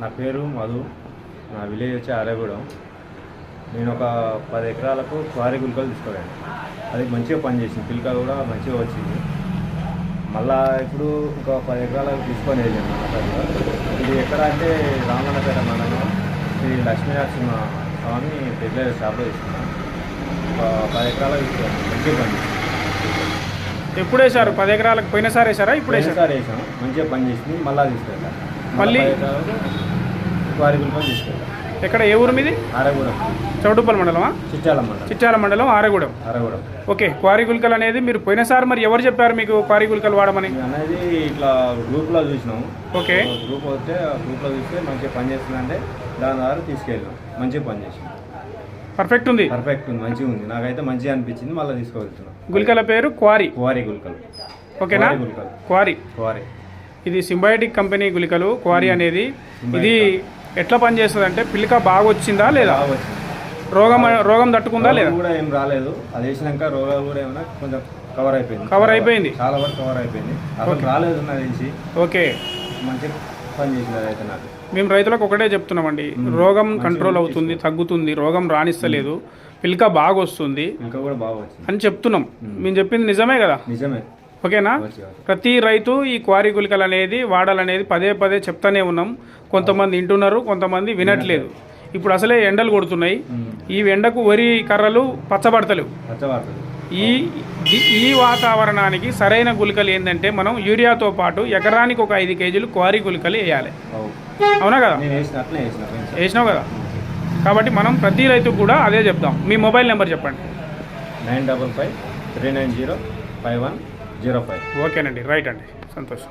నా పేరు మధు నా విలేజ్ వచ్చి ఆరేగూడెం. నేను ఒక పది ఎకరాలకు క్వారీ గుల్కలు తీసుకోలేను. అది మంచిగా పనిచేసింది పిల్క కూడా మంచిగా వచ్చింది. మళ్ళా ఇప్పుడు ఒక పది ఎకరాలకు తీసుకొని వెళ్ళాను. ఇది ఎక్కడ అంటే రామన్నపేట మండలం శ్రీ లక్ష్మీనరసింహ స్వామి పెద్ద షాప్లో తీసుకున్నాను. ఒక పది ఎకరాలకు తీసుకోవాలి మంచిగా పనిచేసింది. ఎప్పుడు పది ఎకరాలకు పోయినసారి వేశారా ఇప్పుడు ఒకసారి వేసాం మంచిగా పనిచేసింది మళ్ళా తీసుకెళ్ళాం మళ్ళీ? ఎక్కడ ఏ ఊరు మీది? ఆరగూడెం. చౌటుప్పల్ మండలమా? చిట్టాల మండలం. చిట్యాల మండలం ఆరగూడెం. ఆరగూడెం. ఓకే క్వారీ గుల్కలు అనేది మీరు పోయినసారి మరి ఎవరు చెప్పారు మీకు క్వారీ గుల్కలు వాడమని? అనేది ఇట్లా గ్రూప్లో చూసినాం ఓకే. గ్రూప్ వస్తే గ్రూప్లో చూస్తే మంచిగా పని చేస్తుందంటే దాని ద్వారా తీసుకెళ్ళాం మంచిగా పని చేసింది పర్ఫెక్ట్ ఉంది? పర్ఫెక్ట్ ఉంది మంచిగా ఉంది. నాకైతే మంచిగా అనిపించింది మళ్ళీ తీసుకువెళ్తున్నాం. గుల్కల పేరు క్వారీ. కువారి గుల్కలు. ఓకేనా? గుల్కలు. క్వారీ. కువారి. ఇది సింబయోటిక్ కంపెనీ గుళికలు క్వారీ అనేది. ఇది ఎట్లా పనిచేస్తుంది అంటే పిల్లిక బాగా వచ్చిందా లేదా రోగం రోగం తట్టుకుందా లేదా? కూడా ఏం రాలేదు. అది వేసినాక రోగాలు కూడా ఏమైనా కొంచెం కవర్ అయిపోయింది. కవర్ అయిపోయింది. చాలా వరకు కవర్ అయిపోయింది. అసలు రాలేదు నాకు తెలిసి. ఓకే. మంచిగా పని చేసింది అదైతే నాకు. మేము రైతులకు ఒకటే చెప్తున్నామండి. రోగం కంట్రోల్ అవుతుంది తగ్గుతుంది రోగం రాణిస్తలేదు పిల్క బాగా వస్తుంది ఇంకా కూడా బాగా వచ్చింది అని చెప్తున్నాం. మేము చెప్పింది నిజమే కదా? నిజమే. ఓకేనా? ప్రతి రైతు ఈ క్వారీ గుళికలు అనేది వాడాలనేది పదే పదే చెప్తానే ఉన్నాం. కొంతమంది వింటున్నారు కొంతమంది వినట్లేదు. ఇప్పుడు అసలే ఎండలు కొడుతున్నాయి. ఈ ఎండకు వరి కర్రలు పచ్చబడతలేవు. పచ్చబడుతుంది ఈ ఈ- వాతావరణానికి సరైన గుళికలు ఏంటంటే మనం యూరియాతో పాటు ఎకరానికి ఒక ఐదు కేజీలు క్వారీ గుళికలు వేయాలి. అవు. అవునా కదా. వేసినావు కదా? కాబట్టి మనం ప్రతి రైతుకు కూడా అదే చెప్దాం. మీ మొబైల్ నెంబర్ చెప్పండి. Nine double five three nine zero five one zero five. ఓకేనండి రైట్ అండి. సంతోషం.